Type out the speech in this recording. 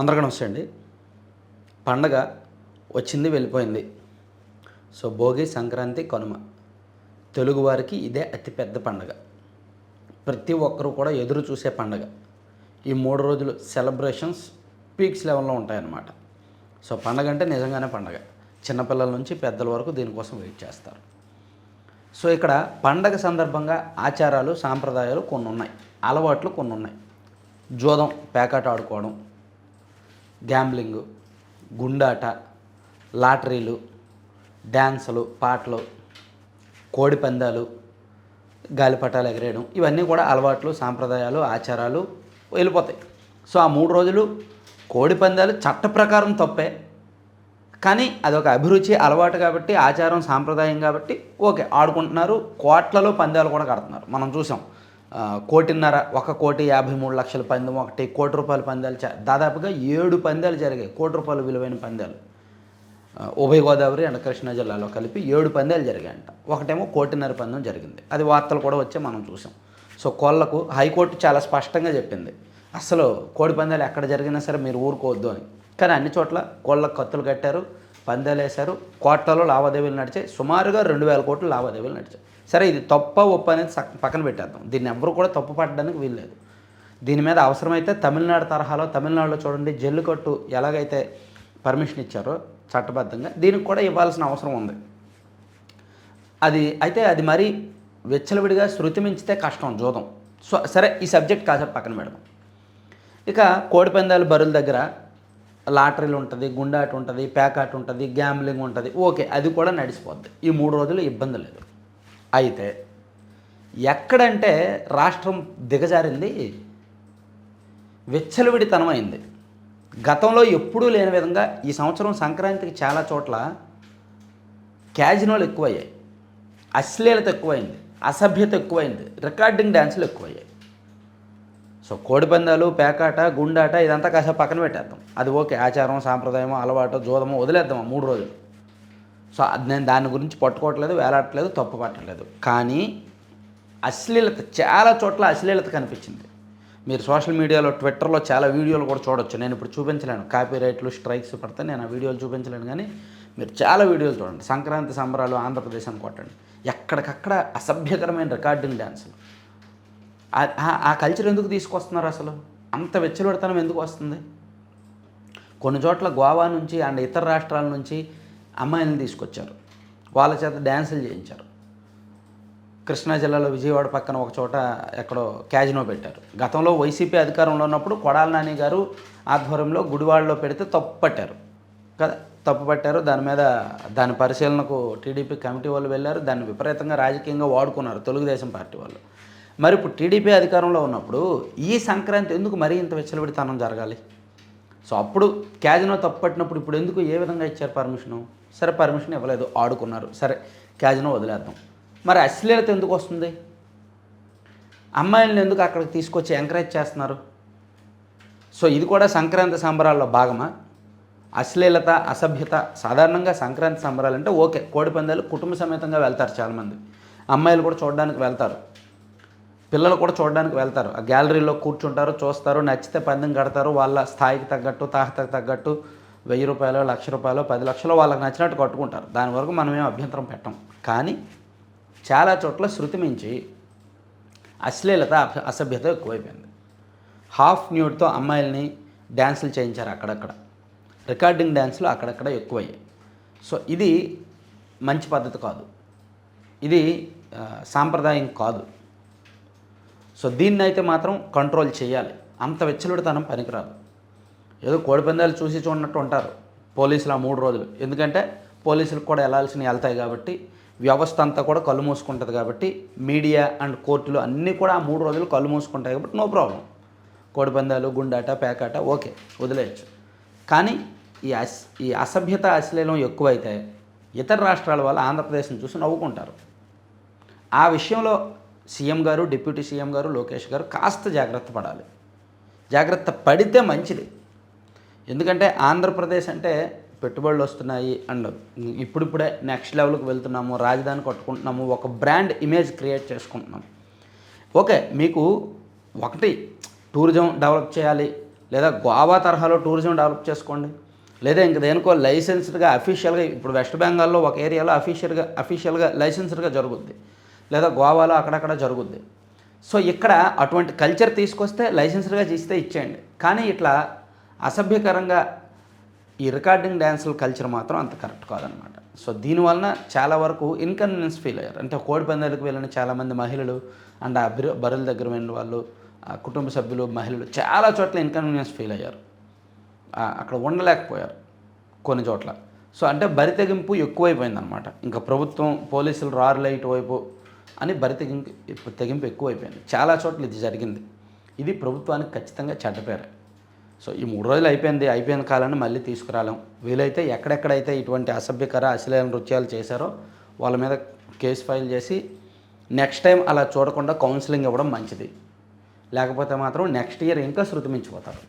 అందరికీ నమస్తే అండి పండగ వచ్చింది వెళ్ళిపోయింది. సో భోగి సంక్రాంతి కనుమ. తెలుగువారికి ఇదే అతిపెద్ద పండగ. ప్రతి ఒక్కరూ కూడా ఎదురు చూసే పండగ. ఈ మూడు రోజులు సెలబ్రేషన్స్ పీక్స్ లెవెల్లో ఉంటాయన్నమాట. సో పండగ అంటే నిజంగానే పండగ. చిన్నపిల్లల నుంచి పెద్దల వరకు దీనికోసం వెయిట్ చేస్తారు. సో ఇక్కడ పండగ సందర్భంగా ఆచారాలు సాంప్రదాయాలు కొన్ని ఉన్నాయి అలవాట్లు కొన్ని ఉన్నాయి జోదం పేకాట ఆడుకోవడం గ్యాంబ్లింగ్ గుండాట లాటరీలు డ్యాన్సులు పాటలు కోడిపందాలు గాలిపటాలు ఎగరేయడం ఇవన్నీ కూడా అలవాట్లు సాంప్రదాయాలు ఆచారాలు వెళ్ళిపోతాయి. సో ఆ మూడు రోజులు కోడిపందాలు చట్ట ప్రకారం తప్పే కానీ అదొక అభిరుచి అలవాటు కాబట్టి ఆచారం సాంప్రదాయం కాబట్టి ఓకే ఆడుకుంటున్నారు కోట్లలో పందాలు కూడా కడుతున్నారు. మనం చూసాం. కోటిన్నర ఒక కోటి యాభై మూడు లక్షల పందెం ఒకటి కోటి రూపాయల పందాలు దాదాపుగా ఏడు పందాలు జరిగాయి కోటి రూపాయల విలువైన పందాలు. ఉభయ గోదావరి అండ్ కృష్ణా జిల్లాలో కలిపి ఏడు పందాలు జరిగాయంట. ఒకటేమో కోటిన్నర పందెం జరిగింది. అది వార్తలు కూడా వచ్చే మనం చూసాం. సో కోళ్ళకు హైకోర్టు చాలా స్పష్టంగా చెప్పింది. అసలు కోడి పందాలు ఎక్కడ జరిగినా సరే మీరు ఊరుకోవద్దు అని. కానీ అన్ని చోట్ల కోళ్ళకు కత్తులు కట్టారు పందాలు వేశారు కోట్లలో లావాదేవీలు నడిచాయి. సుమారుగా రెండు వేల కోట్లు లావాదేవీలు నడిచాయి. సరే ఇది తప్ప ఒప్ప అనేది పక్కన పెట్టేద్దాం. దీన్ని ఎవరు కూడా తప్పు పట్టడానికి వీల్లేదు. దీని మీద అవసరమైతే తమిళనాడు తరహాలో తమిళనాడులో చూడండి జల్లికట్టు ఎలాగైతే పర్మిషన్ ఇచ్చారో చట్టబద్ధంగా దీనికి కూడా ఇవ్వాల్సిన అవసరం ఉంది. అది అయితే అది మరి వెచ్చలవిడిగా శృతి మించితే కష్టం జూదం. సో సరే ఈ సబ్జెక్ట్ కాసేపు పక్కన పెడదాం. ఇక కోడిపందాలు బరుల దగ్గర లాటరీలు ఉంటుంది గుండాట ఉంటుంది ప్యాకాట్ ఉంటుంది గ్యాంబ్లింగ్ ఉంటుంది. ఓకే అది కూడా నడిచిపోద్ది ఈ మూడు రోజులు ఇబ్బంది లేదు. అయితే ఎక్కడంటే రాష్ట్రం దిగజారింది విచ్చలవిడితనమైంది. గతంలో ఎప్పుడూ లేని విధంగా ఈ సంవత్సరం సంక్రాంతికి చాలా చోట్ల క్యాజినోలు ఎక్కువయ్యాయి. అశ్లీలత ఎక్కువైంది అసభ్యత ఎక్కువైంది రికార్డింగ్ డ్యాన్సులు ఎక్కువయ్యాయి. సో కోడిపందాలు పేకాట గుండాట ఇదంతా కాసేపు పక్కన పెట్టేద్దాం. అది ఓకే ఆచారం సాంప్రదాయం అలవాటు జోదము వదిలేద్దాం మూడు రోజులు. సో అది నేను దాని గురించి పట్టుకోవట్లేదు వేలాడట్లేదు తప్పు పట్టలేదు కానీ అశ్లీలత చాలా చోట్ల అశ్లీలత కనిపించింది. మీరు సోషల్ మీడియాలో ట్విట్టర్లో చాలా వీడియోలు కూడా చూడొచ్చు. నేను ఇప్పుడు చూపించలేను. కాపీ రైట్లు స్ట్రైక్స్ పడితే నేను ఆ వీడియోలు చూపించలేను. కానీ మీరు చాలా వీడియోలు చూడండి. సంక్రాంతి సంబరాలు ఆంధ్రప్రదేశ్ అని కొట్టండి ఎక్కడికక్కడ అసభ్యకరమైన రికార్డింగ్ డ్యాన్సులు. ఆ- కల్చర్ ఎందుకు తీసుకొస్తున్నారు అసలు? అంత వెచ్చలవిడతనం ఎందుకు వస్తుంది? కొన్ని చోట్ల గోవా నుంచి అండ్ ఇతర రాష్ట్రాల నుంచి అమ్మాయిలను తీసుకొచ్చారు. వాళ్ళ చేత డ్యాన్సులు చేయించారు. కృష్ణా జిల్లాలో విజయవాడ పక్కన ఒక చోట ఎక్కడో క్యాజినో పెట్టారు. గతంలో వైసీపీ అధికారంలో ఉన్నప్పుడు కొడాల నాని గారు ఆధ్వర్యంలో గుడివాడలో పెడితే తప్పు పట్టారు. కదా? తప్పు పట్టారు. దాని మీద దాని పరిశీలనకు టీడీపీ కమిటీ వాళ్ళు వెళ్ళారు. దాన్ని విపరీతంగా రాజకీయంగా వాడుకున్నారు తెలుగుదేశం పార్టీ వాళ్ళు. మరి ఇప్పుడు టీడీపీ అధికారంలో ఉన్నప్పుడు ఈ సంక్రాంతి ఎందుకు మరీ ఇంత విచ్చలవిడితనం జరగాలి? సో అప్పుడు క్యాజినో తప్పు పట్టినప్పుడు ఇప్పుడు ఎందుకు ఏ విధంగా ఇచ్చారు పర్మిషను? సరే పర్మిషన్ ఇవ్వలేదు. ఆడుకున్నారు. సరే క్యాజినో వదిలేద్దాం. మరి అశ్లీలత ఎందుకు వస్తుంది? అమ్మాయిలను ఎందుకు అక్కడికి తీసుకొచ్చి ఎంకరేజ్ చేస్తున్నారు? సో ఇది కూడా సంక్రాంతి సంబరాల్లో భాగమా? అశ్లీలత అసభ్యత సాధారణంగా సంక్రాంతి సంబరాలు అంటే ఓకే కోడి పందాలు కుటుంబ సమేతంగా వెళ్తారు చాలామంది. అమ్మాయిలు కూడా చూడడానికి వెళ్తారు. పిల్లలు కూడా చూడడానికి వెళ్తారు. ఆ గ్యాలరీలో కూర్చుంటారు చూస్తారు నచ్చితే పందెం కడతారు వాళ్ళ స్థాయికి తగ్గట్టు తాహతకు తగ్గట్టు వెయ్యి రూపాయలు లక్ష రూపాయలు పది లక్షలు వాళ్ళకి నచ్చినట్టు కట్టుకుంటారు. దాని వరకు మనం ఏం అభ్యంతరం పెట్టం. కానీ చాలా చోట్ల శృతి మించి అశ్లీలత అసభ్యత ఎక్కువైపోయింది. హాఫ్ న్యూడ్తో అమ్మాయిల్ని డ్యాన్సులు చేయించారు అక్కడక్కడ. రికార్డింగ్ డ్యాన్సులు అక్కడక్కడ ఎక్కువయ్యాయి. సో ఇది మంచి పద్ధతి కాదు. ఇది సాంప్రదాయం కాదు. సో దీన్నైతే మాత్రం కంట్రోల్ చేయాలి. అంత వెచ్చలుడితనం పనికిరాదు. ఏదో కోడిపందాలు చూసి చూడనట్టు ఉంటారు. పోలీసులు ఆ మూడు రోజులు. ఎందుకంటే పోలీసులకు కూడా వెళ్ళాల్సినవి వెళ్తాయి కాబట్టి వ్యవస్థ అంతా కూడా కళ్ళు మూసుకుంటుంది కాబట్టి మీడియా అండ్ కోర్టులు అన్నీ కూడా ఆ మూడు రోజులు కళ్ళు మూసుకుంటాయి కాబట్టి నో ప్రాబ్లం. కోడిపందాలు గుండాట పేకాట ఓకే వదిలేయచ్చు. కానీ ఈ అస్ ఈ అసభ్యత అశ్లీలం ఎక్కువైతే ఇతర రాష్ట్రాల వాళ్ళు ఆంధ్రప్రదేశ్ని చూసి నవ్వుకుంటారు. ఆ విషయంలో సీఎం గారు డిప్యూటీ సీఎం గారు లోకేష్ గారు కాస్త జాగ్రత్త పడాలి. జాగ్రత్త పడితే మంచిది. ఎందుకంటే ఆంధ్రప్రదేశ్ అంటే పెట్టుబడులు వస్తున్నాయి అండ్ ఇప్పుడిప్పుడే నెక్స్ట్ లెవెల్కి వెళ్తున్నాము రాజధాని కట్టుకుంటున్నాము ఒక బ్రాండ్ ఇమేజ్ క్రియేట్ చేసుకుంటున్నాము ఓకే మీకు ఒకటి టూరిజం డెవలప్ చేయాలి లేదా గోవా తరహాలో టూరిజం డెవలప్ చేసుకోండి లేదా ఇంక దేనికో లైసెన్స్డ్గా అఫీషియల్గా ఇప్పుడు వెస్ట్ బెంగాల్లో ఒక ఏరియాలో అఫీషియల్గా అఫీషియల్గా లైసెన్స్డ్గా జరుగుద్ది లేదా గోవాలో అక్కడక్కడ జరుగుద్ది. సో ఇక్కడ అటువంటి కల్చర్ తీసుకొస్తే లైసెన్స్డ్గా చేస్తే ఇచ్చేయండి. కానీ ఇట్లా అసభ్యకరంగా ఈ రికార్డింగ్ డ్యాన్సుల కల్చర్ మాత్రం అంత కరెక్ట్ కాదనమాట. సో దీనివలన చాలా వరకు ఇన్కన్వీనియన్స్ ఫీల్ అయ్యారు. అంటే కోడి పందాలకు వెళ్ళిన చాలామంది మహిళలు అండ్ ఆ బరుల దగ్గర వెళ్ళిన వాళ్ళు ఆ కుటుంబ సభ్యులు మహిళలు చాలా చోట్ల ఇన్కన్వీనియన్స్ ఫీల్ అయ్యారు. అక్కడ ఉండలేకపోయారు కొన్ని చోట్ల. సో అంటే బరి తెగింపు ఎక్కువైపోయిందనమాట. ఇంకా ప్రభుత్వం పోలీసులు రారులే ఇటువైపు అని బరి తెగింపు తెగింపు ఎక్కువైపోయింది. చాలా చోట్ల ఇది జరిగింది. ఇది ప్రభుత్వానికి ఖచ్చితంగా చెడ్డపేరే సో ఈ మూడు రోజులు అయిపోయింది అయిపోయిన కాలాన్ని మళ్ళీ తీసుకురాలేం. వీలైతే ఎక్కడెక్కడైతే ఇటువంటి అసభ్యకర అశ్లీల నృత్యాలు చేశారో వాళ్ళ మీద కేసు ఫైల్ చేసి నెక్స్ట్ టైం అలా చూడకుండా కౌన్సిలింగ్ ఇవ్వడం మంచిది. లేకపోతే మాత్రం నెక్స్ట్ ఇయర్ ఇంకా శృతిమించిపోతారు